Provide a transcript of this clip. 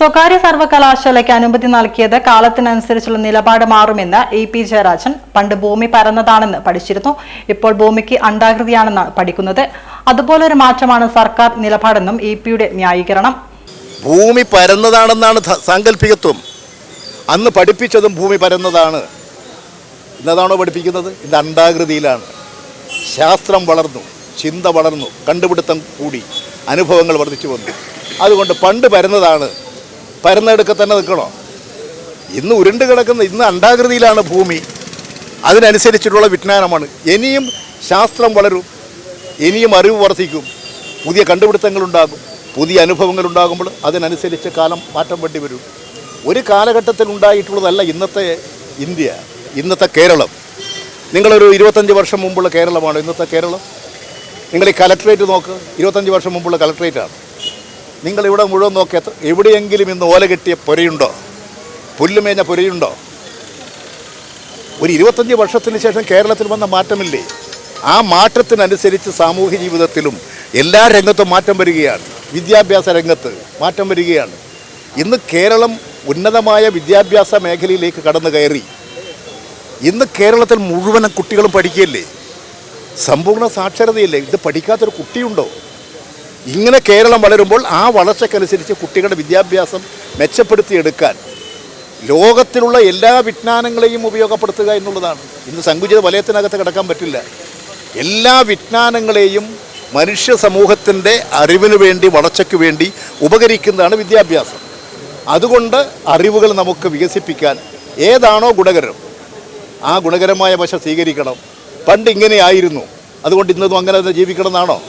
സ്വകാര്യ സർവകലാശാലയ്ക്ക് അനുമതി നൽകിയത് കാലത്തിനനുസരിച്ചുള്ള നിലപാട് മാറുമെന്ന് ഇ പി ജയരാജൻ പണ്ട് ഭൂമി പരന്നതാണെന്ന് പഠിച്ചിരുന്നു. ഇപ്പോൾ ഭൂമിക്ക് അണ്ടാകൃതിയാണെന്നാണ് പഠിക്കുന്നത്. അതുപോലൊരു മാറ്റമാണ് സർക്കാർ നിലപാടെന്നും ഇ പിയുടെ ന്യായീകരണം. ഭൂമി പരന്നതാണെന്നാണ് സാങ്കല്പികത്വം അന്ന് പഠിപ്പിച്ചതും ഭൂമി പരന്നതാണ്. ഇന്നതാണോ പഠിപ്പിക്കുന്നത്? ഇത് അണ്ടാകൃതിയിലാണ് ശാസ്ത്രം വളർന്നു ചിന്ത വളർന്നു കണ്ടുപിടുത്തം കൂടി അനുഭവങ്ങൾ വർദ്ധിച്ചു വന്നു. അതുകൊണ്ട് പണ്ട് പരന്നതാണ് പരന്നെടുക്കെ തന്നെ നിൽക്കണോ? ഇന്ന് ഉരുണ്ട് കിടക്കുന്ന ഇന്ന് അണ്ടാകൃതിയിലാണ് ഭൂമി. അതിനനുസരിച്ചിട്ടുള്ള വിജ്ഞാനമാണ്. ഇനിയും ശാസ്ത്രം വളരും. ഇനിയും അറിവ് വർദ്ധിക്കും. പുതിയ കണ്ടുപിടുത്തങ്ങൾ ഉണ്ടാകും പുതിയ അനുഭവങ്ങൾ ഉണ്ടാകുമ്പോൾ അതിനനുസരിച്ച് കാലം മാറ്റം വേണ്ടി വരും. ഒരു കാലഘട്ടത്തിൽ ഉണ്ടായിട്ടുള്ളതല്ല ഇന്നത്തെ ഇന്ത്യ ഇന്നത്തെ കേരളം. നിങ്ങളൊരു ഇരുപത്തഞ്ച് വർഷം മുമ്പുള്ള കേരളമാണ് ഇന്നത്തെ കേരളം? നിങ്ങൾ ഈ കലക്ട്രേറ്റ് നോക്ക്. ഇരുപത്തഞ്ച് വർഷം മുമ്പുള്ള കലക്ട്രേറ്റാണ്. നിങ്ങൾ ഇവിടെ മുഴുവൻ നോക്കി എവിടെയെങ്കിലും ഇന്ന് ഓല കെട്ടിയ പുരയുണ്ടോ? പുല്ലുമേഞ്ഞ പുരയുണ്ടോ? ഒരു ഇരുപത്തഞ്ച് വർഷത്തിന് ശേഷം കേരളത്തിൽ വന്ന മാറ്റമില്ലേ? ആ മാറ്റത്തിനനുസരിച്ച് സാമൂഹ്യ ജീവിതത്തിലും എല്ലാ രംഗത്തും മാറ്റം വരികയാണ്. വിദ്യാഭ്യാസ രംഗത്ത് മാറ്റം വരികയാണ്. ഇന്ന് കേരളം ഉന്നതമായ വിദ്യാഭ്യാസ മേഖലയിലേക്ക് കടന്നു കയറി. ഇന്ന് കേരളത്തിൽ മുഴുവൻ കുട്ടികളും പഠിക്കുകയല്ലേ? സമ്പൂർണ സാക്ഷരതയല്ലേ? ഇത് പഠിക്കാത്തൊരു കുട്ടിയുണ്ടോ? ഇങ്ങനെ കേരളം വളരുമ്പോൾ ആ വളർച്ചക്കനുസരിച്ച് കുട്ടികളുടെ വിദ്യാഭ്യാസം മെച്ചപ്പെടുത്തിയെടുക്കാൻ ലോകത്തിലുള്ള എല്ലാ വിജ്ഞാനങ്ങളെയും ഉപയോഗപ്പെടുത്തുക എന്നുള്ളതാണ്. ഇന്ന് സങ്കുചിത വലയത്തിനകത്ത് കിടക്കാൻ പറ്റില്ല. എല്ലാ വിജ്ഞാനങ്ങളെയും മനുഷ്യ സമൂഹത്തിന്റെ അറിവിന് വേണ്ടി വളർച്ചയ്ക്ക് വേണ്ടി ഉപകരിക്കുന്നതാണ് വിദ്യാഭ്യാസം. അതുകൊണ്ട് അറിവുകൾ നമുക്ക് വികസിപ്പിക്കാൻ ഏതാണോ ഗുണകരം ആ ഗുണകരമായ വശം സ്വീകരിക്കണം. പണ്ട് ഇങ്ങനെയായിരുന്നു. അതുകൊണ്ട് ഇന്നതും അങ്ങനെ തന്നെ ജീവിക്കണം എന്നാണോ?